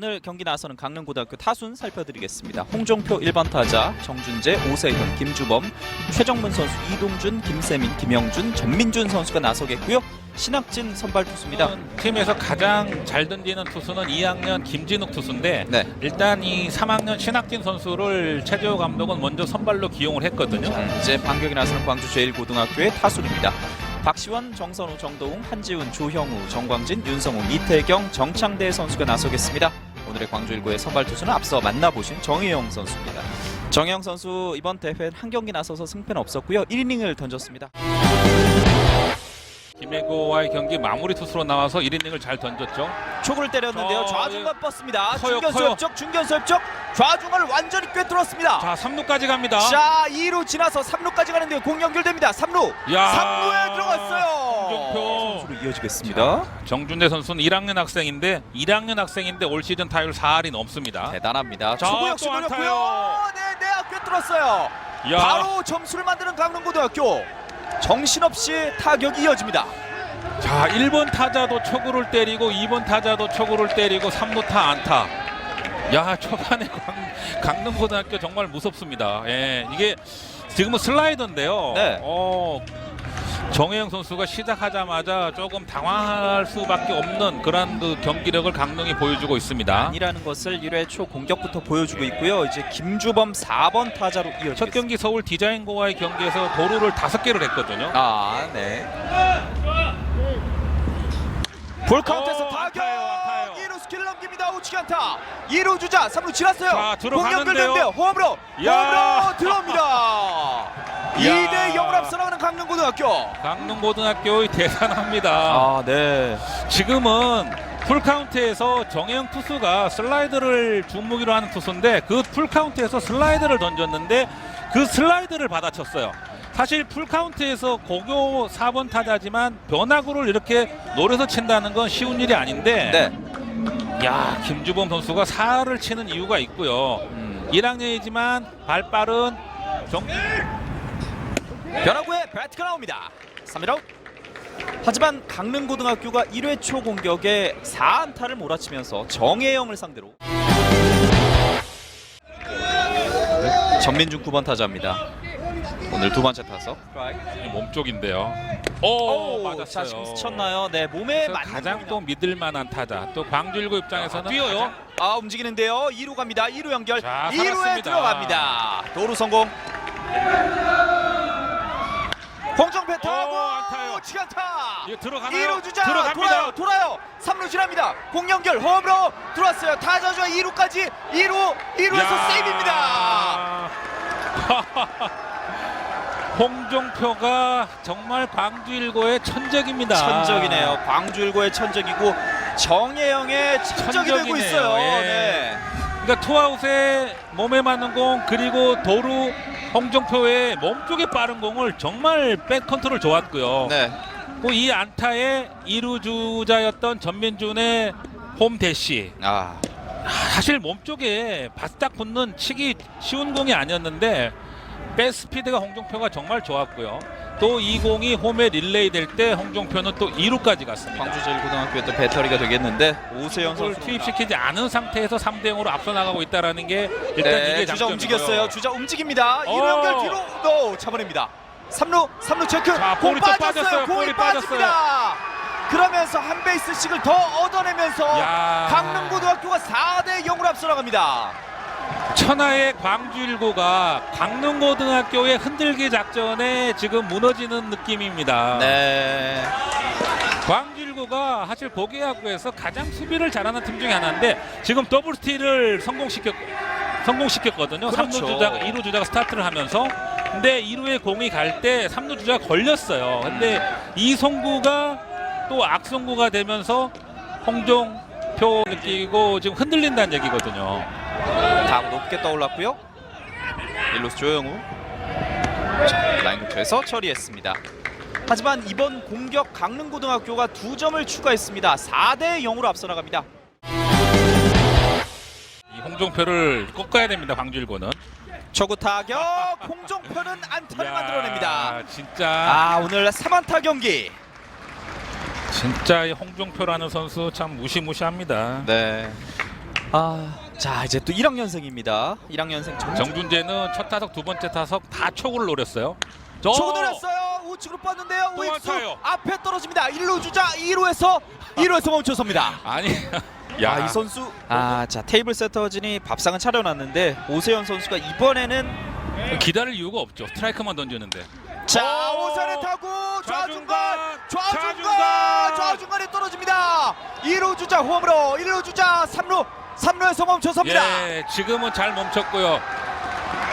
오늘 경기 나서는 강릉고등학교 타순 살펴드리겠습니다. 홍종표 1번 타자, 정준재, 오세현, 김주범, 최정문 선수, 이동준, 김세민, 김영준, 전민준 선수가 나서겠고요. 신학진 선발 투수입니다. 팀에서 가장 잘 던지는 투수는 2학년 김진욱 투수인데 네. 일단 이 3학년 신학진 선수를 최재호 감독은 먼저 선발로 기용을 했거든요. 자, 이제 반격이 나서는 광주 제1고등학교의 타순입니다. 박시원, 정선우, 정도웅, 한지훈, 조형우, 정광진, 윤성우, 이태경, 정창대 선수가 나서겠습니다. 오늘의 광주 1구의 선발 투수는 앞서 만나보신 정혜영 선수입니다. 정혜영 선수 이번 대회 한 경기 나서서 승패는 없었고요. 1이닝을 던졌습니다. 김해고와의 경기 마무리 투수로 나와서 1이닝을 잘 던졌죠. 초구를 때렸는데요. 저, 좌중간 뻗습니다. 커요, 중견수 커요. 옆쪽, 중견수 옆쪽. 좌중간을 완전히 꿰뚫었습니다. 자, 3루까지 갑니다. 자, 2루 지나서 3루까지 가는데요. 공 연결됩니다. 3루. 야. 3루에 들어갔어요. 홍종표. 선수로 이어지겠습니다. 정준대 선수는 1학년 학생인데 1학년 학생인데 올 시즌 타율 4할이 넘습니다. 대단합니다. 자, 초구 역시 또 노렸고요. 네, 네, 앞에 뚫었어요. 야. 바로 점수를 만드는 강릉고등학교. 정신없이 타격이 이어집니다. 자, 1번 타자도 초구를 때리고 2 번 타자도 초구를 때리고 3루타 안타. 야, 초반에 강, 강릉고등학교 정말 무섭습니다. 예, 이게 지금은 슬라이더인데요. 네. 어, 정혜영 선수가 시작하자마자 조금 당황할 수밖에 없는 그런 그 경기력을 강릉이 보여주고 있습니다. 아니라는 것을 1회 초 공격부터 보여주고 있고요. 이제 김주범 4번 타자로 이어지겠습니다. 첫 경기 서울 디자인고와의 경기에서 도루를 다섯 개를 했거든요. 아, 네. 볼 카운트에서 오, 타격. 안타예요, 안타예요. 2루 스킬을 넘깁니다. 우측 안타. 2루 주자 3루 지났어요. 자, 공 들어가는데요. 연결되는데요. 홈으로. 야. 홈으로 들어옵니다. 2대 0을 앞서 나가는 강릉고등학교. 강릉고등학교의 대단합니다. 아, 네. 지금은 풀카운트에서 정혜영 투수가 슬라이드를 주무기로 하는 투수인데 그 풀카운트에서 슬라이드를 던졌는데 그 슬라이드를 받아쳤어요. 사실 풀카운트에서 고교 4번 타자지만 변화구를 이렇게 노려서 친다는 건 쉬운 일이 아닌데 네. 야 김주범 선수가 4를 치는 이유가 있고요. 음. 1학년이지만 발 빠른 정... 변화구에 배트가 나옵니다. 3일 아웃. 하지만 강릉고등학교가 1회 초 공격에 4안타를 몰아치면서 정혜영을 상대로 전민준 9번 타자입니다. 오늘 두 번째 타석. 이 몸쪽인데요. 오, 자, 맞았어요. 스쳤나요? 네, 몸에 맞는 가장 공이나- 또 믿을 만한 타자. 또 광주일고 입장에서는 아, 뛰어요. 가장- 아, 움직이는데요. 2루 갑니다. 2루 연결. 자, 2루에 살았습니다. 들어갑니다. 도루 성공. 타고 안타요. 치간타. 이거 들어가나요? 2루 주자 들어갑니다. 돌아요 돌아요 3루 지납니다 공 연결 홈으로 들어왔어요 타자주와 2루까지 2루 2루에서 야. 세이브입니다 홍종표가 정말 광주일고의 천적입니다. 천적이네요 광주일고의 천적이고 정혜영의 천적이 되고 천적이네요. 있어요 예. 네. 그러니까 투아웃에 몸에 맞는 공 그리고 도루 홍종표의 몸쪽에 빠른 공을 정말 백 컨트롤 좋았고요. 네. 또이 안타에 이루 주자였던 전민준의 홈 대시. 아, 사실 몸쪽에 바싹 붙는 치기 쉬운 공이 아니었는데 백 스 피드가 홍종표가 정말 좋았고요. 또이 공이 홈에 릴레이 될 때 홍종표는 또 2루까지 갔습니다. 광주 제일고등학교의 또 배터리가 되겠는데 오세영 선수 투입시키지 않은 상태에서 3대 0으로 앞서 나가고 있다라는 게 일단 네, 이게 주자 장점이고요. 움직였어요 주자 움직입니다 2루 어. 연결 뒤로 또 잡아냅니다 3루 3루 체크 자, 공 볼이 또 빠졌어요 빠졌어요. 공이 볼이 빠집니다 그러면서 한 베이스씩을 더 얻어내면서 야. 강릉고등학교가 4대 0으로 앞서 나갑니다 천하의 광주일고가 강릉고등학교의 흔들기 작전에 지금 무너지는 느낌입니다. 네 광주일고가 사실 고계야구에서 가장 수비를 잘하는 팀 중에 하나인데 지금 더블 스틸을 성공시켰 성공시켰거든요. 그렇죠. 3루 주자가 2루 주자가 스타트를 하면서 근데 2루에 공이 갈 때 3루 주자가 걸렸어요. 근데 이송구가 또 악송구가 되면서 홍종표 느끼고 지금 흔들린다는 얘기거든요. 다음 높게 떠올랐고요. 1루수 조영우. 자, 라인 근처에서 처리했습니다. 하지만 이번 공격 강릉고등학교가 두 점을 추가했습니다. 4대 0으로 앞서 나갑니다. 이 홍종표를 꺾어야 됩니다. 광주일고는. 초구 타격 홍종표는 안타를 야, 만들어냅니다. 진짜. 아 오늘 3안타 경기. 진짜 이 홍종표라는 선수 참 무시무시합니다. 네. 아, 자 이제 또 1학년생입니다. 1학년생 정 정준재는 첫 타석 두 번째 타석 다 초구를 노렸어요. 저 초구 노렸어요. 우측으로 뻗는데요. 또 우익수. 앞에 떨어집니다. 1루 주자 2루에서 2루에서 멈춰섭니다. 아니 야, 이 선수 아, 자 테이블 세터진이 밥상은 차려놨는데 오세현 선수가 이번에는 기다릴 이유가 없죠. 스트라이크만 던지는데. 자 오! 오세현에 타고 좌중간 좌중간! 좌중간 좌중간에 떨어집니다. 2루 주자 홈으로 1루 주자 3루 3루에서 멈춰섭니다. 예, 지금은 잘 멈췄고요.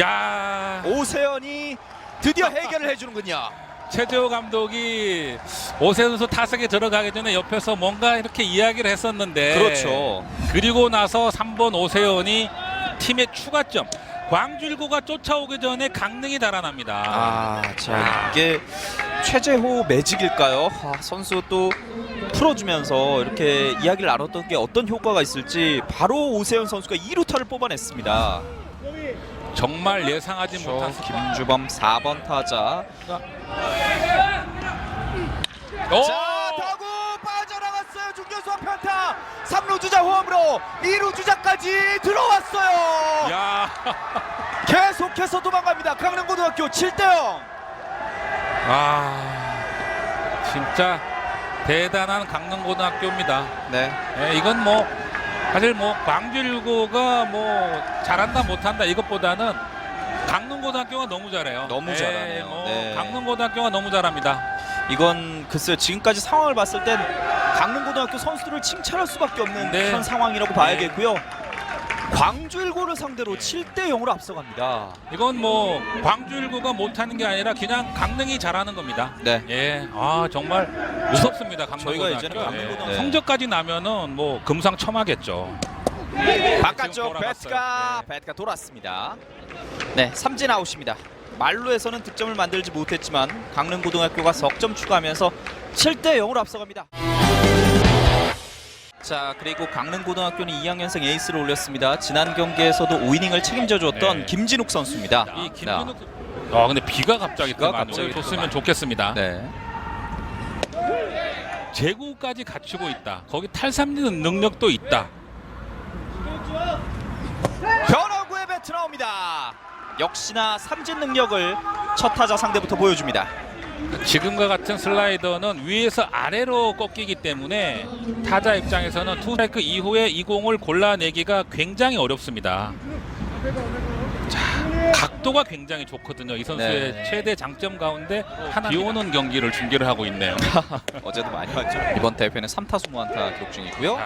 야, 오세현이 드디어 해결을 해주는군요. 최재호 감독이 오세훈 선수 타석에 들어가기 전에 옆에서 뭔가 이렇게 이야기를 했었는데 그렇죠. 그리고 나서 3번 오세훈이 팀의 추가점 광주일고가 쫓아오기 전에 강릉이 달아납니다. 아, 자 이게 최재호 매직일까요? 아, 선수 또 풀어주면서 이렇게 이야기를 나눴던 게 어떤 효과가 있을지 바로 오세현 선수가 2루타를 뽑아냈습니다. 정말 예상하지 못한 그렇죠. 김주범 4번 타자. 오! 자 3루 주자 호흡으로 2루 주자까지 들어왔어요. 야, 계속해서 도망갑니다. 강릉고등학교 7대 0. 아, 진짜 대단한 강릉고등학교입니다. 네. 예, 이건 뭐 사실 뭐 광주일고가 뭐 잘한다 못한다 이것보다는 강릉고등학교가 너무 잘해요. 너무 예, 잘하네요. 뭐 네. 강릉고등학교가 너무 잘합니다. 이건 글쎄요 지금까지 상황을 봤을 땐 강릉고등학교 선수들을 칭찬할 수밖에 없는 네. 그런 상황이라고 봐야겠고요. 광주 일고를 상대로 7대 0으로 앞서갑니다. 이건 뭐 광주일고가 못하는 게 아니라 그냥 강릉이 잘하는 겁니다. 네. 예, 아 정말 무섭습니다. 강릉고등학교. 저희가 이제는 예. 강릉고등학교- 네. 성적까지 나면은 뭐 금상첨화겠죠. 바깥쪽 지금 돌아갔어요. 배트가 네. 배트가 돌았습니다. 네, 삼진 아웃입니다. 말루에서는 득점을 만들지 못했지만 강릉고등학교가 석점 추가하면서 7대 0으로 앞서갑니다. 자 그리고 강릉고등학교는 2학년생 에이스를 올렸습니다. 지난 경기에서도 5이닝을 책임져 줬던 네. 김진욱 선수입니다. 이 김준욱 아 근데 비가 갑자기 비가 또 갑자기 줬으면 많이. 좋겠습니다. 네. 제구까지 갖추고 있다. 거기 탈삼리는 능력도 있다. 변화구의 배트 나옵니다. 역시나 삼진 능력을 첫 타자 상대부터 보여줍니다. 지금과 같은 슬라이더는 위에서 아래로 꺾이기 때문에 타자 입장에서는 투스트라이크 이후에 이 공을 골라내기가 굉장히 어렵습니다. 자, 각도가 굉장히 좋거든요. 이 선수의 네. 최대 장점 가운데 하나 비오는 경기를 중계를 하고 있네요. 어제도 많이 왔죠. 이번 대회는 3타수 무안타 기록 중이고요.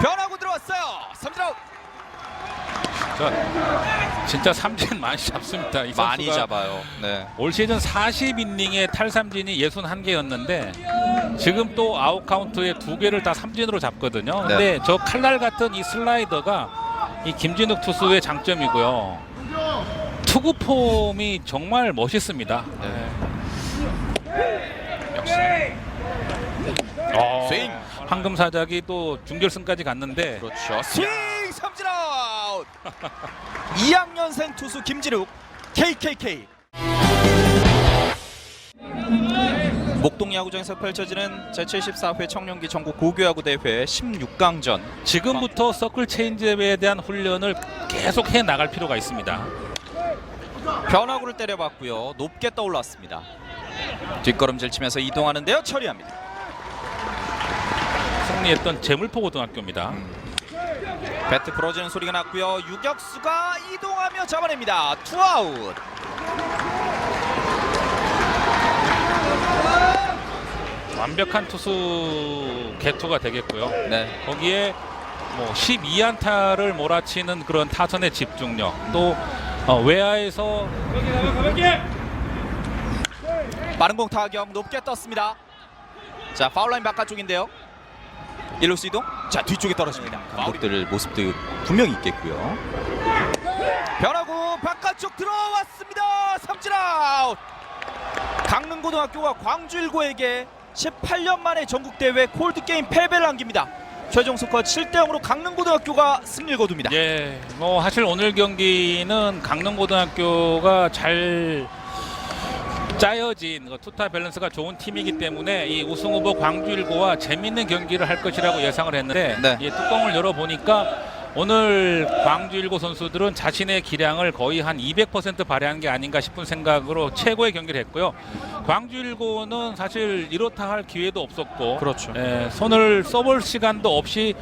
변화구 들어왔어요. 삼진 아웃. 자, 진짜 삼진 많이 잡습니다. 이 많이 선수가 잡아요. 네. 올 시즌 40이닝에 탈삼진이 61개였는데 지금 또 아웃 카운트에 두 개를 다 삼진으로 잡거든요. 근데 저 칼날 같은 이 슬라이더가 이 김진욱 투수의 장점이고요. 투구 폼이 정말 멋있습니다. 역시. 어, 스윙. 황금 사작이 또 준결승까지 갔는데 그렇죠. 스윙 아웃. 2학년생 투수 김진욱 KKK. 목동 야구장에서 펼쳐지는 제74회 청룡기 전국 고교야구 대회 16강전 지금부터 서클 체인지업에 대한 훈련을 계속 해 나갈 필요가 있습니다. 변화구를 때려봤고요. 높게 떠올랐습니다. 뒷걸음질 치면서 이동하는데요. 처리합니다. 승리했던 재물포 고등학교입니다. 배트 부러지는 소리가 났고요. 유격수가 이동하며 잡아냅니다. 투아웃. 완벽한 투수 개투가 되겠고요. 네. 거기에 뭐 12안타를 몰아치는 그런 타선의 집중력 또 어, 외야에서 빠른 공 타격 높게 떴습니다. 자 파울라인 바깥쪽인데요. 일루스 이동. 자 뒤쪽에 떨어집니다. 감독들 모습도 분명히 있겠고요. 변화구 바깥쪽 들어왔습니다. 삼진 아웃. 강릉고등학교가 광주일고에게 18년 만에 전국대회 콜드게임 패배를 안깁니다. 최종 스코어 7대 0으로 강릉고등학교가 승리를 거둡니다. 예, 뭐 사실 오늘 경기는 강릉고등학교가 잘 짜여진 그 투타 밸런스가 좋은 팀이기 때문에 이 우승 후보 광주 일고와 재밌는 경기를 할 것이라고 예상을 했는데 네. 이 뚜껑을 열어 보니까 오늘 광주 일고 선수들은 자신의 기량을 거의 한 200% 발휘한 게 아닌가 싶은 생각으로 최고의 경기를 했고요. 광주 일고는 사실 이렇다 할 기회도 없었고 그렇죠. 예, 손을 써볼 시간도 없이